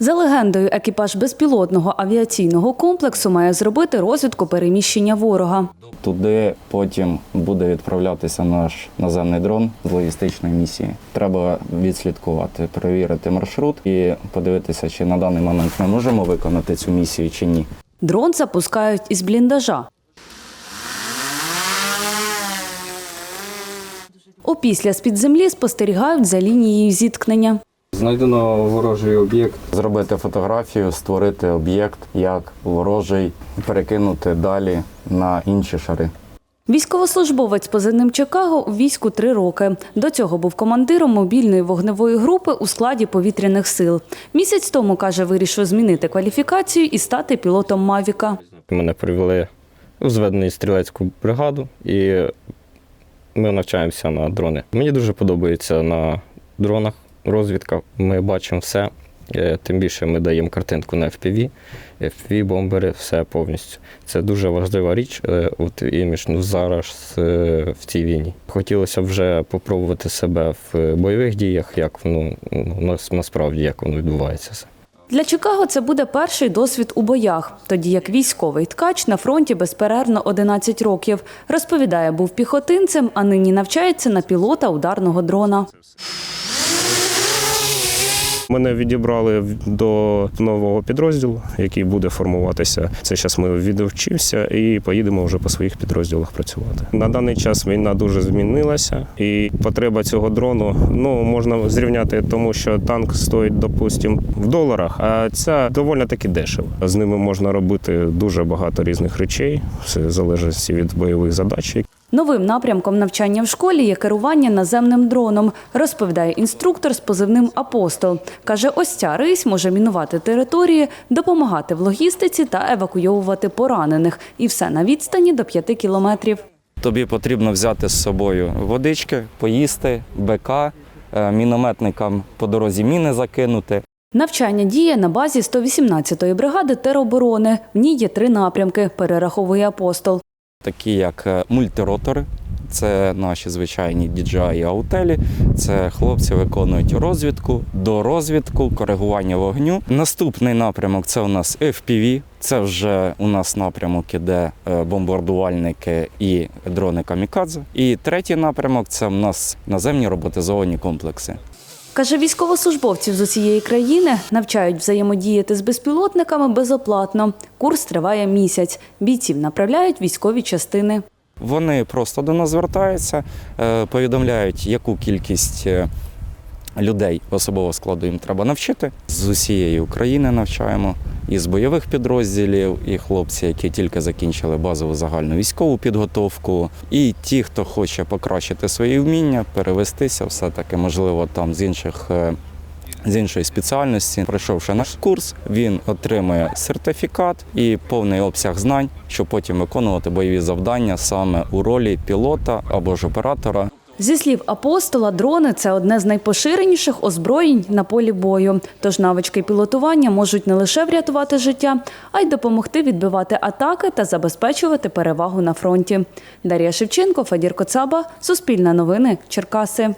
За легендою, екіпаж безпілотного авіаційного комплексу має зробити розвідку переміщення ворога. Туди потім буде відправлятися наш наземний дрон з логістичної місії. Треба відслідкувати, перевірити маршрут і подивитися, чи на даний момент ми можемо виконати цю місію чи ні. Дрон запускають із бліндажа. Опісля з-під землі спостерігають за лінією зіткнення. Знайдено ворожий об'єкт. Зробити фотографію, створити об'єкт як ворожий, перекинути далі на інші шари. Військовослужбовець позивним Чикаго у війську три роки. До цього був командиром мобільної вогневої групи у складі повітряних сил. Місяць тому, каже, вирішив змінити кваліфікацію і стати пілотом Мавіка. Мене привели у зведену стрілецьку бригаду, і ми навчаємося на дрони. Мені дуже подобається на дронах розвідка. Ми бачимо все. Е, Тим більше ми даємо картинку на FPV, FPV, бомбери, все повністю. Це дуже важлива річ, е, от імідж ну, зараз е, в цій війні. Хотілося вже попробувати себе в бойових діях, як ну, ну, нас- насправді як воно відбувається. Для Чикаго це буде перший досвід у боях, тоді як військовий ткач на фронті безперервно 11 років. Розповідає, був піхотинцем, а нині навчається на пілота ударного дрона. Мене відібрали до нового підрозділу, який буде формуватися. Це зараз ми відвчився і поїдемо вже по своїх підрозділах працювати. На даний час війна дуже змінилася, і потреба цього дрону ну можна зрівняти, тому що танк стоїть, допустимо, в доларах, а ця доволі таки дешево. З ними можна робити дуже багато різних речей, все залежить від бойових задач, Новим напрямком навчання в школі є керування наземним дроном, розповідає інструктор з позивним Апостол. Каже, ось ця рись може мінувати території, допомагати в логістиці та евакуйовувати поранених. І все на відстані до 5 кілометрів. Тобі потрібно взяти з собою водички, поїсти, БК, е, мінометникам по дорозі міни закинути. Навчання діє на базі 118-ї бригади тероборони. В ній є три напрямки, перераховує апостол. Такі як е, мультиротори. Це наші звичайні DJI аутелі. Це хлопці виконують розвідку, до розвідку, коригування вогню. Наступний напрямок це у нас FPV. Це вже у нас напрямок іде е, бомбардувальники і дрони камікадзе. І третій напрямок це у нас наземні роботизовані комплекси. Каже, військовослужбовців з усієї країни навчають взаємодіяти з безпілотниками безоплатно. Курс триває місяць. Бійців направляють військові частини. Вони просто до нас звертаються, е, повідомляють, яку кількість е, людей особового складу їм треба навчити. З усієї України навчаємо, і з бойових підрозділів, і хлопці, які тільки закінчили базову загальну військову підготовку, і ті, хто хоче покращити свої вміння, перевестися, все-таки, можливо, там з інших. е, З іншої спеціальності, пройшовши наш курс, він отримує сертифікат і повний обсяг знань, щоб потім виконувати бойові завдання саме у ролі пілота або ж оператора. Зі слів апостола, дрони це одне з найпоширеніших озброєнь на полі бою. Тож навички пілотування можуть не лише врятувати життя, а й допомогти відбивати атаки та забезпечувати перевагу на фронті. Дар'я Шевченко, Федір Коцаба, Суспільне новини, Черкаси.